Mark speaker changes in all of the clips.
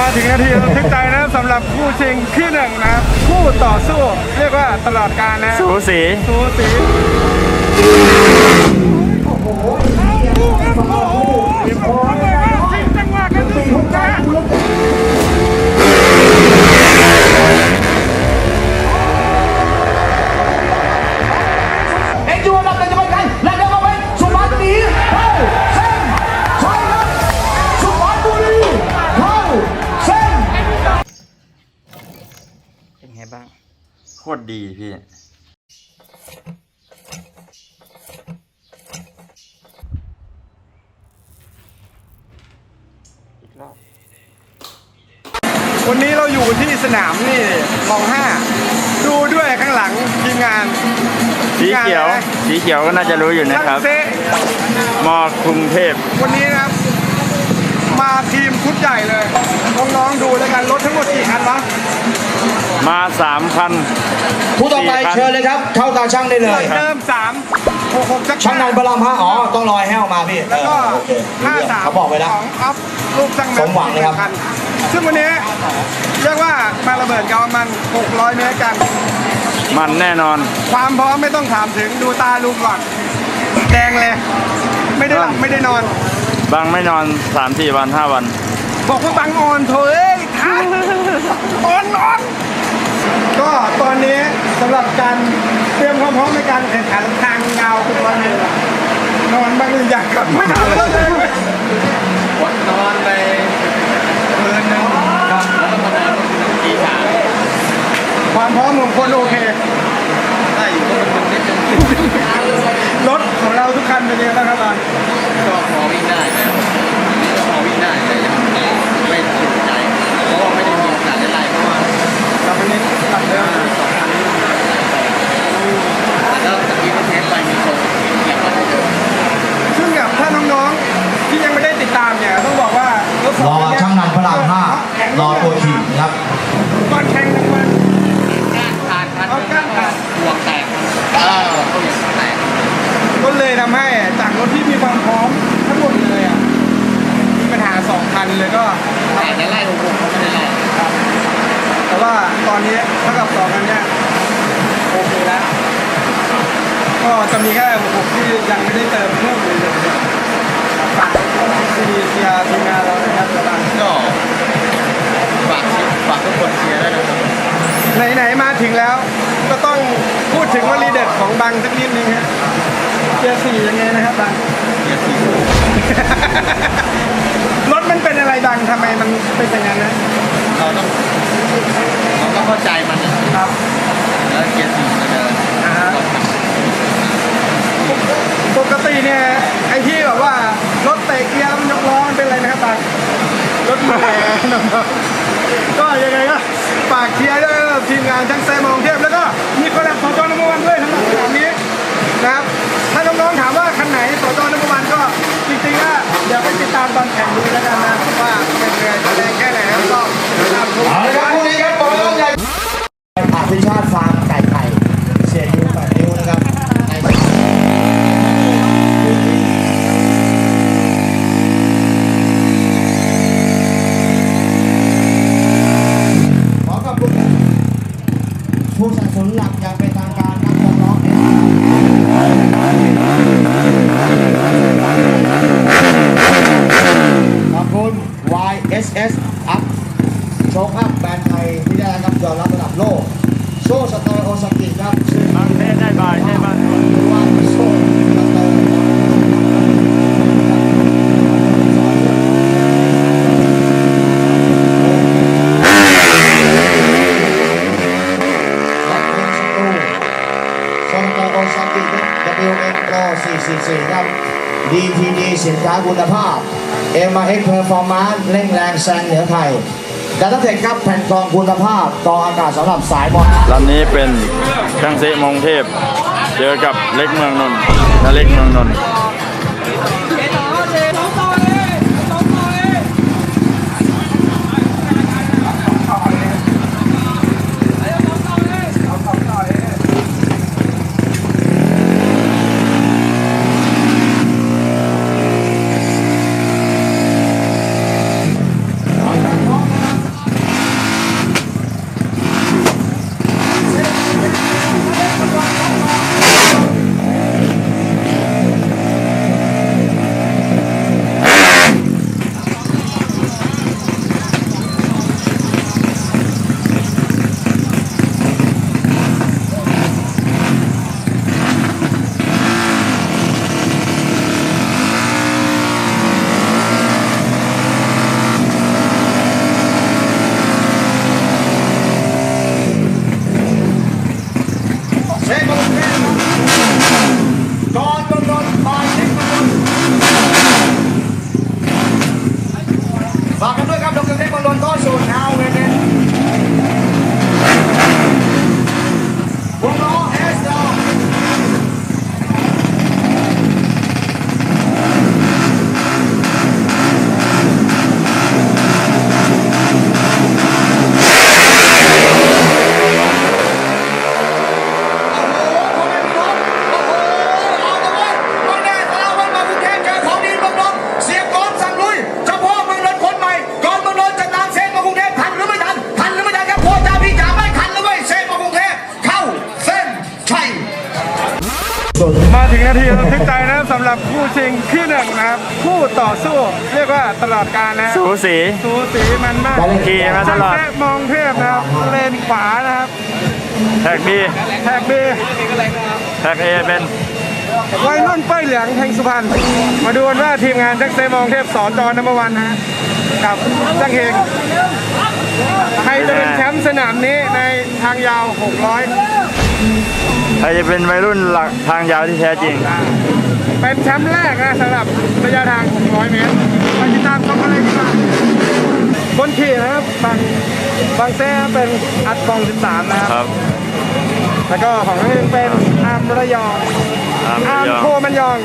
Speaker 1: มาถึงนาทีระทึกใจนะสำหรับคู่ชิงที่หนึ่งนะครับคู่ต่อสู้ เรียกว่าตลอดการนะ
Speaker 2: สูสี
Speaker 1: สูสีจัง
Speaker 3: ตรดีพี่
Speaker 2: อีกรอบ
Speaker 1: วันนี้เราอยู่ที่สนามนี่มองห้า ดูด้วยข้างหลังทีมงาน
Speaker 2: สีเขียว สีเขียวก็น่าจะรู้อยู่นะ
Speaker 1: ช่าง
Speaker 2: ครับ
Speaker 1: เซ
Speaker 2: มอกรุงเทพ
Speaker 1: วันนี้นะครับ มาทีมชุดใหญ่เลย น้องๆดูแล้วกันรถทั้งหมดกี่คันวะ
Speaker 2: มาสามคัน
Speaker 4: ผู้ต่อไป
Speaker 2: สี่พัน
Speaker 4: เชิญเลยครับ เข้าตาช่างได้เลย
Speaker 1: เดิมสามหกหกจักร
Speaker 4: ช่างนันพระรามห้าอ๋อ ต้องรอให้แห้วมาพี่
Speaker 1: แล้วก็
Speaker 4: เออโอเค
Speaker 1: ห้าสาม
Speaker 4: เขาบอกไว้แล้ว
Speaker 1: ของอัพลูกจัง
Speaker 4: สมหวังเลยครับ
Speaker 1: นซึ่งวันนี้ เรียกว่ามาระเบิดกับมัน 600 เมตรกัน
Speaker 2: มันแน่นอน
Speaker 1: ความพร้อมไม่ต้องถามถึงดูตาลุงก่อนแดงเลย ไม่ได้หลับไม่ได้นอน
Speaker 2: บางไม่นอนสามสี่วันห้าวัน
Speaker 1: บอกว่าบังออนเถอะเอ้ยทันออนออน ก็ตอนนี้สำหรับการเตรียมความพร้อมในการแข่งขันทางยาวคือวันนี้นอนบ้างหรือยังครับไม่นอนเลย
Speaker 5: วันนอนไปคืนหนึงครับแล้วก็มานอนตีสาม
Speaker 1: ความพร้อมของคนโอเค
Speaker 5: ได้อยู่ก็มันนิดนึง
Speaker 1: รถของเราทุกคันเป็นยังไงบ้างครับตอน
Speaker 5: ก็พอวิ่งได้แต่นี่ก็พอวิ่งได้แต่ยังไม่ไม่ถูกใจ เพราะว่าไม่ได้มีโอกาสได้ไล่เพราะว่า
Speaker 1: กับวันนี้หลับเดิม
Speaker 5: สองคันนี้แล้วตะกี้ก็เทสไปมีคนอยากมาได้เดิน
Speaker 1: ซึ่งกับถ้าน้องๆที่ยังไม่ได้ติดตามเนี่ยต้องบอกว่ารถส
Speaker 4: ร
Speaker 1: อง
Speaker 4: อ
Speaker 1: คันเนี้ย
Speaker 4: ช่างนันพระรามห้ารอตัวขี่นะครับ
Speaker 1: ก่อนแข่งหนึ่งวัน
Speaker 5: ก้านขาดคัน
Speaker 1: เอาก้านขาด
Speaker 5: หัวแตกเออเขาอย่างแตก
Speaker 1: ก็เลยทำให้จากรถที่มีความพร้อมทั้งหมดเลยอะมีปัญหาสองคันเลยก็
Speaker 5: แต่จะไล่หกหกเขาไม่ได้ไล่
Speaker 1: แต่ว่าตอนนี้เท่ากับสองคันเนี้ยโอเคแล้ว ก็จะมีแค่ผมที่ยังไม่ได้เติมเครื่องเลยเลยฝากซีดีเซียร์ทีมงานเรานะครับกำลัง
Speaker 5: ก็ฝากฝากทุกคนเชียร์ด้วยนะครับ
Speaker 1: ไหนๆมาถึงแล้ว ก็ต้องพูดถึงวลีเด็ดของบังสักนิดนึงฮะเกียร์สี่ยังไงนะครับบัง
Speaker 5: เชียร์สี่
Speaker 1: รถมันเป็นอะไรบังทำไมมันเป็นอย่างนั้นนะ
Speaker 5: เราต้องเราต้องเข้าใจมันนะครับแล้วเกียร์สี่มันจะ
Speaker 1: อ่าฮะ ปกติเนี่ยไอ้ที่แบบว่ารถเตะเกียร์มันยกล้อมันเป็นอะไรนะครับบังรถมือแรงก็ยังไงก็ฝากเชียร์ด้วยนะครับทีมงานช่างแซมกรุงเทพแล้วก็มีคอลแลบสจนมวันด้วยสำหรับสนามนี้นะครับถ้าน้องๆถามว่าคันไหนสจนมวันก็จริงๆก็เดี๋ยวไปติดตามตอนแข่งดูแล้วกันนะว่าเป็นยังไงแรงแค่ไหนแล้วก็ติดตามชม
Speaker 4: เอาละครับคู่นี้ครับบอกเลยว่าใหญ่อภิชาติฟาร์มไก่ไข่เสียยูแปดนิ้วนะครับในขอขอบคุณผู้สนับสนุนหลักอย่างเป็นทางการนักร้องเอ็ขอบคุณ YSS Up โชคอัพแบรนด์ไทยที่ได้รับยอมรับระดับโลก โชว์สไตล์โอซากิครับชื่อบา
Speaker 2: งเทศได้บายใช่ไหม
Speaker 4: หรือว่าโชว์สไตล์และคุณสตูโชว์สไตล์โอซากิ WM Pro 444 ครับ DTD สิน ค้าคุณภาพ MX Performance เร่งแรงแซงเหนือไทยดัตเทคครับแผ่นกรองคุณภาพกรองอากาศสำหรับสายบอล
Speaker 2: ลำนี้เป็นช่างเซมงเทพ เจอกับเล็กเมืองนนท์และเล็กเมืองนนท์ สูสี
Speaker 1: สูสีมันมาก
Speaker 2: ขี่มาตลอด
Speaker 1: แค่มองเทพนะครับ เลนขวานะครับ
Speaker 2: แท็กบี
Speaker 1: แท็กบี
Speaker 2: แท็กเอเป็น
Speaker 1: วัยรุ่นป้ายเหลืองแห่งสุพรรณ มาดูกันว่าทีมงานแจ็คเซมองเทพสอนจอนัมเบอร์วันนะฮะกับจังเฮงใครจะเป็นแชมป์สนามนี้ในทางยาว 600
Speaker 2: ใครจะเป็นวัยรุ่นหลักทางยาวที่แท้จริง
Speaker 1: เป็นแชมป์แรกนะสำหรับระยะทาง 600 เมตรมา ติดตามชมกันเลยดีกว่าคนขี่นะครับบางบางแซ่เป็นอัดกอง13 นะครับ
Speaker 2: ครับ
Speaker 1: แล้วก็ของนี่เป็นอาร์มระยอง
Speaker 2: อาร์มระ
Speaker 1: อาร์ม
Speaker 2: ยอง
Speaker 1: โคมันยอง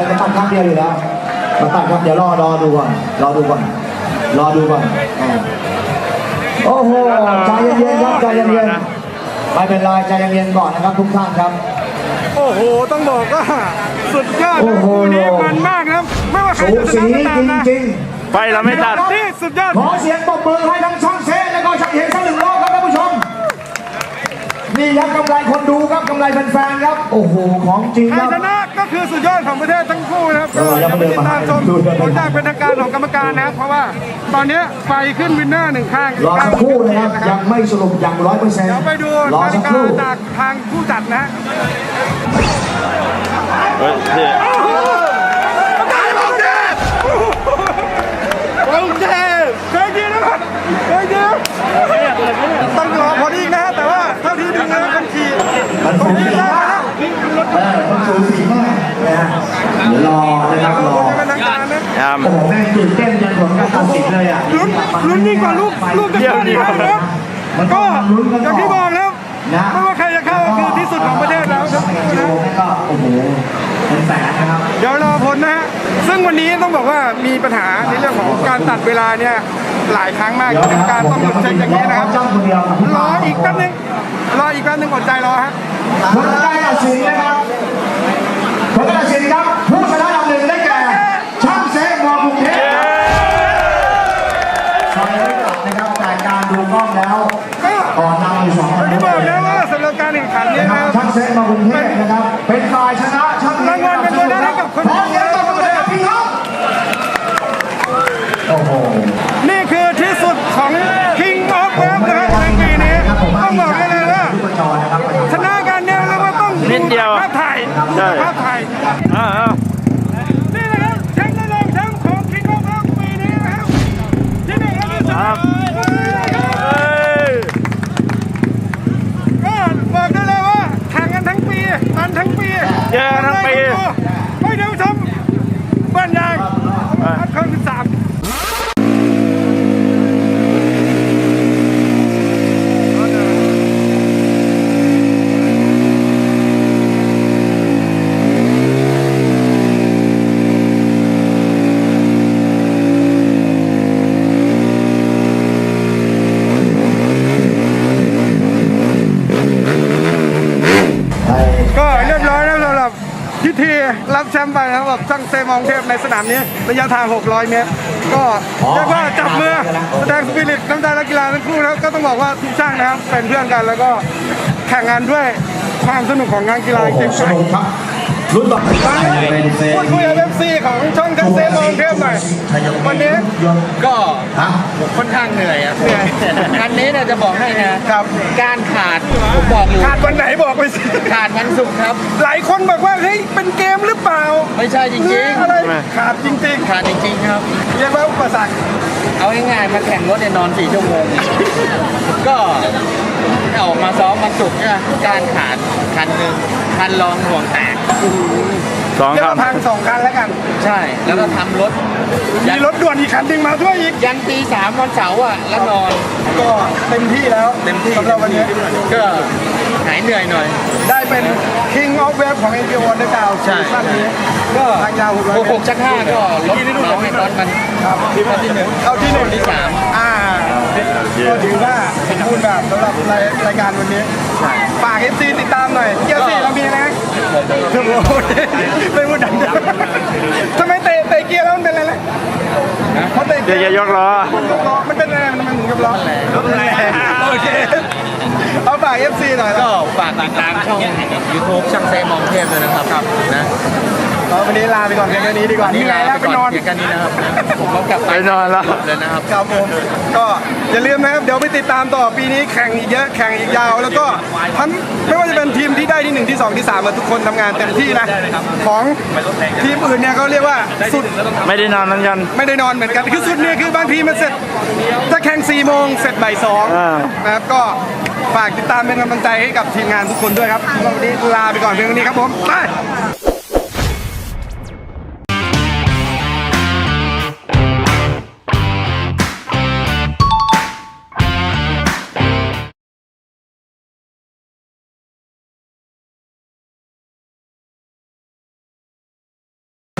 Speaker 1: ม่
Speaker 4: ได้
Speaker 1: มันจะ
Speaker 4: ตัดครั้งเดียวอยู่แล้วมันตัดครับเดี๋ยวรอรอดูก่อนรอดูก่อนรอดูก่อนอ่าโอ้โหใจเย็นๆครับใจเย็นๆไม่เป็นไรใจเย็นๆก่อนนะครับทุกท่านครับ
Speaker 1: โอ้โห ต้องบอกว่าสุดยอด
Speaker 4: โอ้
Speaker 1: นะ
Speaker 4: โห
Speaker 1: คู่นี้มันมากนะครับ ไม่ว่าใคร
Speaker 4: สู
Speaker 1: จะช
Speaker 4: สี
Speaker 1: นะก็ตามนะ
Speaker 4: จริง
Speaker 2: ไฟเราไม่ตัด
Speaker 1: ที่สุดยอด
Speaker 4: ๆขอเสียงปรบมือให้ทั้งช่างเซและก็ช่างเห็นสักหนึ่งรอบครับท่านผู้ชม นี่ครับกำไรคนดูครับกำไรแฟนๆครับ โอ้โห ของจริง
Speaker 1: ใคร
Speaker 4: ครับ
Speaker 1: ชนะก็คือสุดยอดของประเทศทั้งคู่นะครับ
Speaker 4: เออยังไม่
Speaker 1: ก็
Speaker 4: เดิน
Speaker 1: ติด
Speaker 4: มา
Speaker 1: ตามชม
Speaker 4: ดูเดิน
Speaker 1: ผ
Speaker 4: มา
Speaker 1: ลจากเป็นทางการของกรรมการนะครับ เพราะว่าตอนนี้ไฟขึ้นวินเนอร์หนึ่งข้าง
Speaker 4: รอสักครู่นะครับ ยังไม่สรุปอย่างร้อยเปอร์เซ็นต์
Speaker 1: เดี๋ยวไปดู
Speaker 4: รอก
Speaker 1: ติ
Speaker 4: สัก
Speaker 1: กา
Speaker 4: ครู่
Speaker 1: จากทางผู้จัดนะ
Speaker 2: เฮ้ยพี่
Speaker 1: โอเคเคยดีนะครับเคยดีต้องร
Speaker 4: สู
Speaker 1: งนี้
Speaker 4: สีมากเออมันสูสีมากนะฮะเดี๋ยวรอนะครับรอ
Speaker 1: เป็นทางการนะ
Speaker 2: อาม
Speaker 4: โอ้โหแม่งตื่นเต้นจนผลการตัดสินเลยอะ
Speaker 1: ลุ้นลุ้นยิ่งกว่าลูกลูกจะเข้าดีกว่านะครับ
Speaker 4: มัน
Speaker 1: ก็
Speaker 4: องลุ้นกัน
Speaker 1: อย่างที่บอกแล้ว
Speaker 4: นะ
Speaker 1: ไม่ว่าใครจะเข้าก็คือที่สุดของประเทศแล้วครับ
Speaker 4: นะก็โอ้โหเป็นแสนนะครับ
Speaker 1: เดี๋ยวรอผลนะฮะซึ่งวันนี้ต้องบอกว่ามีปัญหาในเรื่องของการตัดเวลาเนี่ย หลายครั้งมาก
Speaker 4: ที่
Speaker 1: การต้องหยุดเช็คอย่างนี้นะครับรออีกแป๊บนึงรออีกแป๊บนึงอดใจรอฮะ
Speaker 4: ผลการตัดสินนะครับผลการตัดสินครับผู้ชนะลำหนึ่งได้แก่ช่างเซฟมอกรุงเทพใส่ไม่ลันะครับแต่การดูกล้องแล้วก่อนนำอยู่สองคนที่บอก
Speaker 1: แล้วว่าสำหรับการแข่งขัน
Speaker 4: นี้นะช่างเซฟมอกรุงเทพ
Speaker 1: นะครับเป็น ครับนะครับในปีนี้ต้องบอกได้เลยว่า
Speaker 4: ชนะครับ
Speaker 1: ชนะการเนี่ยเรียกว่าต้อง
Speaker 2: นิดเดียว
Speaker 1: ภาพถ่าย
Speaker 2: ใช่
Speaker 1: ภาพถ่าย
Speaker 2: อ้าว
Speaker 1: นี่นะครับแชมป์ระดับแชมป์ของ King of Web ปีนี้นะครับที่หนึ่งและที่สอง
Speaker 2: เฮ้ย
Speaker 1: ก็บอกได้เลยว่าแข่งกันทั้งปีมันทั้งปี
Speaker 2: เจอกันทั้งปี
Speaker 1: ไม่เดี๋ยวชมบ้านยางพัดครั้งที่สาม ก็เรียบร้อยแล้วสำหรับ พิธีรับแชมป์ไปนะครับแบบช่างเซมองเทพในสนามนี้ระยะทาง 600 เมตร ก็เรียกว่าจับมือแสดงสปิริตน้ำใจนักกีฬาทั้งคู่นะครับก็ต้องบอกว่าทุกช่างนะครับเป็นเพื่อนกันแล้วก็แข่งงานด้วยความสนุกของงานกีฬาจริง
Speaker 4: สนุกค รับรุ่นต่อไป
Speaker 1: ๆมาพูดคุยกับเอฟซีของช่องช่างเซมองเทพหน่อยวันนี้
Speaker 5: ก็
Speaker 4: ฮะ
Speaker 5: ค่อนข้างเหนื่อยอะ
Speaker 1: เหนื่อย
Speaker 5: อันนี้เนี่ยจะบอกให้นะครับการขาดผมบอกอยู่
Speaker 1: ขาดวันไหนบอกไปสิ
Speaker 5: ขาดวันศุกร์ครับ
Speaker 1: หลายคนบอกว่าเฮ้ยเป็นเกมหรือเปล่า
Speaker 5: ไม่ใช่จ
Speaker 1: หรื
Speaker 5: ริ
Speaker 1: องอะไรขาดจริง
Speaker 5: ๆ ขาดจริงๆครับ
Speaker 1: ๆเรียกว่าอุปสรรค
Speaker 5: เอาง่ายๆมาแข่งรถเนี่ยนอนสี่ชั่วโมงก็ออกมาซ้อมวันศุกร์เนี่ยการขาดคันหนึ่ง คันรองห่วงแตก
Speaker 2: สอง
Speaker 1: เรียก
Speaker 2: ค
Speaker 1: ว่าพังสองคันแล้วกัน
Speaker 5: ใช่ แล้วก็ทำรถ
Speaker 1: มีรถด่วนอีกคันหนึ่งมาด้วยอีก
Speaker 5: ยันตีสามวันเสาร์อะ แล้วนอน
Speaker 1: ก็เต็มที่แล้ว
Speaker 5: เต็มที่
Speaker 1: สำหรับวันนี้
Speaker 5: ก็หายเหนื่อยหน่อย
Speaker 1: ได้เป็น King of Web ของ n p o ได้กล่าว
Speaker 5: ใช่
Speaker 1: ซีซั่นนี้ ก็ทางยาว600
Speaker 5: ห
Speaker 1: เม
Speaker 5: กห
Speaker 1: ต
Speaker 5: ก
Speaker 1: ร
Speaker 5: ชักห้าก็ลดน้องไอ้ตอนมัน
Speaker 1: ครับ
Speaker 5: ที่มาที่หนึ่ง
Speaker 1: เข้าที่หนึ่ง
Speaker 5: ที่สาม
Speaker 1: อ่า ก็ถือว่าสมบูรณ์แบบสำหรับรายรายการวันนี้ฝาก FC ติดตามหน่อยเกียร์สี่เรามีนะโอ้โหเป็นพูดดังทำไมเตะเตะเกียร์แล้วมันเป็นอะไรนะเพราะเตะ
Speaker 2: เดี๋
Speaker 1: เกี
Speaker 2: ย
Speaker 1: ยวร์
Speaker 2: จะยกล้อ
Speaker 1: มันเป็นอะไรมันมันหมุนกับล้อแรงโอเคเอาฝาก FC หน่อย
Speaker 5: ก็
Speaker 1: แล้ว
Speaker 5: ฝากติดตามช่อง YouTube ช่างเซมองเทพด้วยนะครับครับนะ
Speaker 1: เอา วันนี้ลาไปก่อนเพียงแค่นี้ดีกว่า
Speaker 5: นี่
Speaker 1: นี่ไง
Speaker 5: ลา
Speaker 1: แล้ว
Speaker 5: ไป
Speaker 1: ไป
Speaker 5: ก่
Speaker 1: น
Speaker 5: อ
Speaker 1: อนน
Speaker 5: เพียงแค่นี้นะครับผมก็กลับ
Speaker 2: ไปนอนแล้ว
Speaker 5: เลยนะครับ
Speaker 1: ครับผมก็อย่าลืมนะครับเดี๋ยวไปติดตามต่อปีนี้แข่งอีกเยอะแข่งอีกยาวแล้วก็ทั้งไม่ว่าจะเป็นทีมที่ได้ที่หนึ่งที่สองที่สามมาทุกคนทำงานเต็มที่นะของทีมอื่นเนี่ยเขาเรียกว่าสุด
Speaker 2: ไม่ได้นอนเหมือนกัน
Speaker 1: ไม่ได้นอนเหมือนกันคือสุดเนี่ยคือบางทีมันเสร็จถ้าแข่ง4ี่โมงเสร็จบ่ายสอง
Speaker 2: อ่า
Speaker 1: นะครับก็ฝากติดตามเป็นกำลังใจให้กับทีมงานทุกคนด้วยครับวันนี้ลาไปก่อนเพียงเท่านี้ครับผมไป